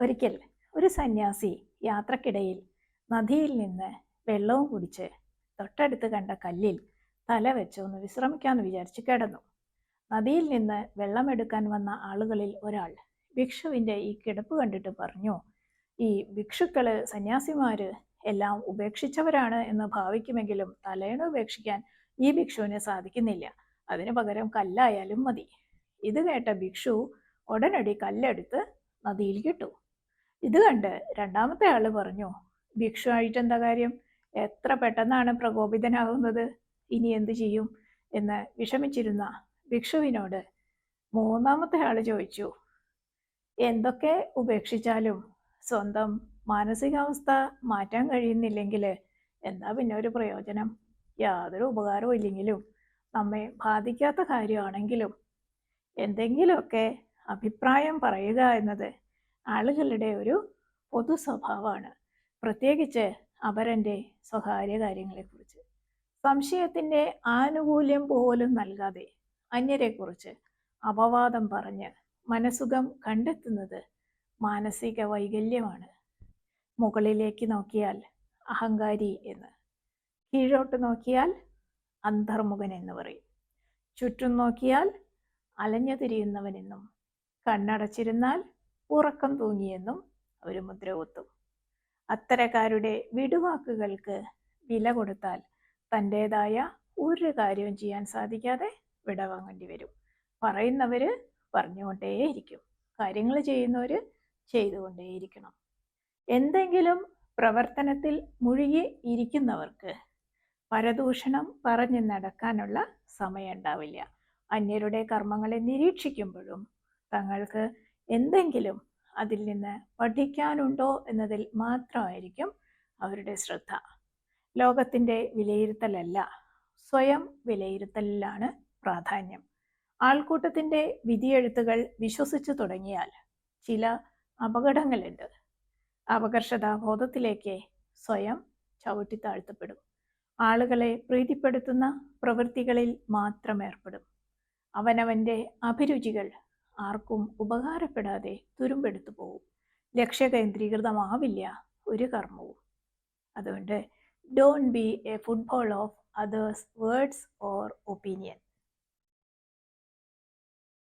ഒരിക്കൽ ഒരു സന്യാസി യാത്രക്കിടയിൽ നദിയിൽ നിന്ന് വെള്ളവും കുടിച്ച് തൊട്ടടുത്ത് കണ്ട കല്ലിൽ തല വെച്ച് ഒന്ന് വിശ്രമിക്കാമെന്ന് വിചാരിച്ച് കിടന്നു. നദിയിൽ നിന്ന് വെള്ളമെടുക്കാൻ വന്ന ആളുകളിൽ ഒരാൾ ഭിക്ഷുവിന്റെ ഈ കിടപ്പ് കണ്ടിട്ട് പറഞ്ഞു ഈ ഭിക്ഷുക്കൾ സന്യാസിമാര് എല്ലാം ഉപേക്ഷിച്ചവരാണ് എന്ന് ഭാവിക്കുമെങ്കിലും തലേണ ഉപേക്ഷിക്കാൻ ഈ ഭിക്ഷുവിന് സാധിക്കുന്നില്ല. അതിനു പകരം കല്ലായാലും മതി. ഇത് കേട്ട ഭിക്ഷു ഉടനടി കല്ലെടുത്ത് നദിയിൽ കിട്ടു ഇത് കണ്ട് രണ്ടാമത്തെ ആൾ പറഞ്ഞു ഭിക്ഷു ആയിട്ട് എന്താ കാര്യം? എത്ര പെട്ടെന്നാണ് പ്രകോപിതനാകുന്നത്? ഇനി എന്തു ചെയ്യും? എന്ന് വിഷമിച്ചിരുന്ന ഭിക്ഷുവിനോട് മൂന്നാമത്തെ ആൾ ചോദിച്ചു എന്തൊക്കെ ഉപേക്ഷിച്ചാലും സ്വന്തം മാനസികാവസ്ഥ മാറ്റാൻ കഴിയുന്നില്ലെങ്കിൽ എന്താ പിന്നെ ഒരു പ്രയോജനം? യാതൊരു ഉപകാരവും ഇല്ലെങ്കിലും നമ്മെ ബാധിക്കാത്ത കാര്യമാണെങ്കിലും എന്തെങ്കിലുമൊക്കെ അഭിപ്രായം പറയുക എന്നത് ആളുകളുടെ ഒരു പൊതു സ്വഭാവമാണ്. പ്രത്യേകിച്ച് അപരന്റെ സ്വകാര്യ കാര്യങ്ങളെക്കുറിച്ച്. സംശയത്തിന്റെ ആനുകൂല്യം പോലും നൽകാതെ അന്യരെക്കുറിച്ച് അപവാദം പറഞ്ഞ് മനസുഖം കണ്ടെത്തുന്നത് മാനസിക വൈകല്യമാണ്. മുകളിലേക്ക് നോക്കിയാൽ അഹങ്കാരി എന്ന്. കീഴോട്ട് നോക്കിയാൽ അന്തർമുഖൻ എന്ന് പറയും. ചുറ്റും നോക്കിയാൽ അലഞ്ഞു തിരിയുന്നവനെന്നും കണ്ണടച്ചിരുന്നാൽ ഉറക്കം തൂങ്ങിയെന്നും അവർ മുദ്ര കുത്തും അത്തരക്കാരുടെ വിടുവാക്കുകൾക്ക് വില കൊടുത്താൽ തന്റെതായ ഒരു കാര്യവും ചെയ്യാൻ സാധിക്കാതെ വിടവാങ്ങേണ്ടി വരും. പറയുന്നവര് പറഞ്ഞുകൊണ്ടേയിരിക്കും. കാര്യങ്ങൾ ചെയ്യുന്നവർ ചെയ്തുകൊണ്ടേയിരിക്കണം. എന്തെങ്കിലും പ്രവർത്തനത്തിൽ മുഴുകി ഇരിക്കുന്നവർക്ക് പരദൂഷണം പറഞ്ഞു നടക്കാനുള്ള സമയം ഉണ്ടാവില്ല. അന്യരുടെ കർമ്മങ്ങളെ നിരീക്ഷിക്കുമ്പോഴും തങ്ങൾക്ക് എന്തെങ്കിലും അതിൽ നിന്ന് പഠിക്കാനുണ്ടോ എന്നതിൽ മാത്രമായിരിക്കും അവരുടെ ശ്രദ്ധ. ലോകത്തിന്റെ വിലയിരുത്തലല്ല സ്വയം വിലയിരുത്തലിലാണ് പ്രാധാന്യം. ആൾക്കൂട്ടത്തിന്റെ വിധിയെഴുത്തുകൾ വിശ്വസിച്ചു തുടങ്ങിയാൽ ചില അപകടങ്ങളുണ്ട്. അപകർഷതാബോധത്തിലേക്ക് സ്വയം ചവിട്ടിത്താഴ്ത്തപ്പെടും. ആളുകളെ പ്രീതിപ്പെടുത്തുന്ന പ്രവൃത്തികളിൽ മാത്രം ഏർപ്പെടും. അവനവന്റെ അഭിരുചികൾ ആർക്കും ഉപകാരപ്പെടാതെ തുരുമ്പെടുത്തു പോകും ലക്ഷ്യകേന്ദ്രീകൃതമാവില്ല ഒരു കർമ്മവും. അതുകൊണ്ട് don't be a football of others words or opinion